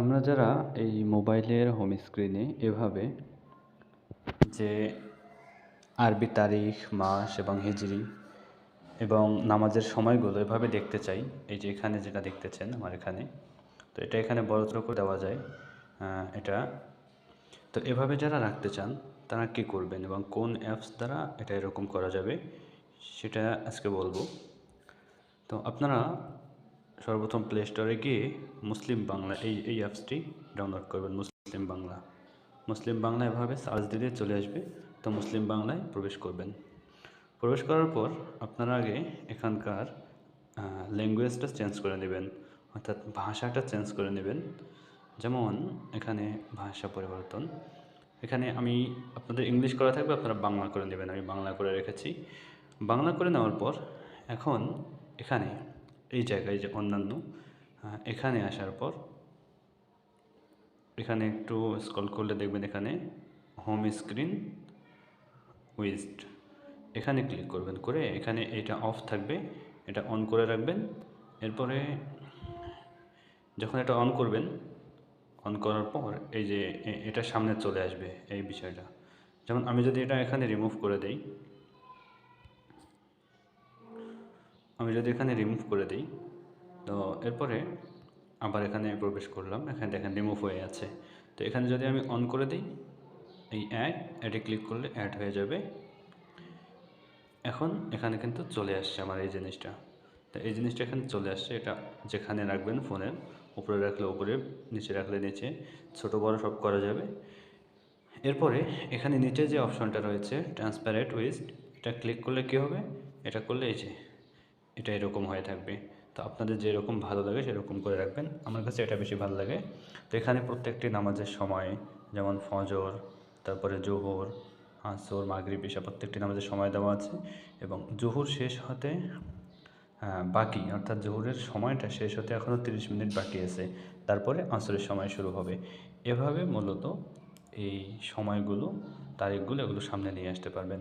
আমরা যারা এই মোবাইলের হোম স্ক্রিনে এভাবে যে আরবি তারিখ, মাস এবং হিজরি এবং নামাজের সময়গুলো এভাবে দেখতে চাই, এই যে এখানে যেটা দেখতেছেন আমার এখানে, তো এটা এখানে বড়তর করে দেওয়া যায় এটা। তো এভাবে যারা রাখতে চান, তারা কী করবেন এবং কোন অ্যাপস দ্বারা এটা এরকম করা যাবে, সেটা আজকে বলব। তো আপনারা সর্বপ্রথম প্লে স্টোরে গিয়ে মুসলিম বাংলা এই এই অ্যাপসটি ডাউনলোড করবেন, মুসলিম বাংলা। মুসলিম বাংলা এভাবে সার্চ দিলে চলে আসবে, তো মুসলিম বাংলায় প্রবেশ করবেন। প্রবেশ করার পর আপনারা আগে এখানকার ল্যাঙ্গুয়েজটা চেঞ্জ করে নেবেন, অর্থাৎ ভাষাটা চেঞ্জ করে নেবেন। যেমন এখানে ভাষা পরিবর্তন। এখানে আমি আপনাদের ইংলিশ করা থাকবে, আপনারা বাংলা করে নেবেন, আমি বাংলা করে রেখেছি। বাংলা করে নেওয়ার পর এখন এখানে এই জায়গায় যে অন্যান্য আহ, এখানে আসার পর এখানে একটু স্ক্রল করলে দেখবেন এখানে হোম স্ক্রিন উইজড এখানে ক্লিক করবেন করে এখানে এটা অফ থাকবে এটা অন করে রাখবেন এরপরে যখন এটা অন করবেন অন করার পর এই যে এটা সামনে চলে আসবে এই বিষয়টা। যেমন আমি যদি এটা এখানে রিমুভ করে দেই আমি যদি এখানে রিমুভ করে দিই, তো এরপরে আবার এখানে প্রবেশ করলাম। এখানে দেখেন রিমুভ হয়ে আছে। তো এখানে যদি আমি অন করে দিই, এই অ্যাড অ্যাডে ক্লিক করলে অ্যাড হয়ে যাবে। এখন এখানে কিন্তু চলে আসছে আমার এই জিনিসটা। তো এই জিনিসটা এখানে চলে আসছে। এটা যেখানে রাখবেন ফোনের, উপরে রাখলে উপরে, নিচে রাখলে নিচে, ছোট বড় সব করা যাবে। এরপরে এখানে নিচে যে অপশনটা রয়েছে ট্রান্সপ্যারেন্ট উইস্ট এটা ক্লিক করলে কী হবে? এটা করলে এই যে এটা এরকম হয়ে থাকবে। তো আপনাদের যেরকম ভালো লাগে সেরকম করে রাখবেন। আমার কাছে এটা বেশি ভালো লাগে। তো এখানে প্রত্যেকটি নামাজের সময় যেমন ফজর তারপরে জোহর আসর মাগরিব ইশা প্রত্যেকটি নামাজের সময় দেওয়া আছে এবং জোহর শেষ হতে আহ, বাকি অর্থাৎ জোহরের সময়টা শেষ হতে এখনও তিরিশ মিনিট বাকি আছে। তারপরে আসরের সময় শুরু হবে। এভাবে মূলত এই সময়গুলো তারিখগুলো এগুলো সামনে নিয়ে আসতে পারবেন।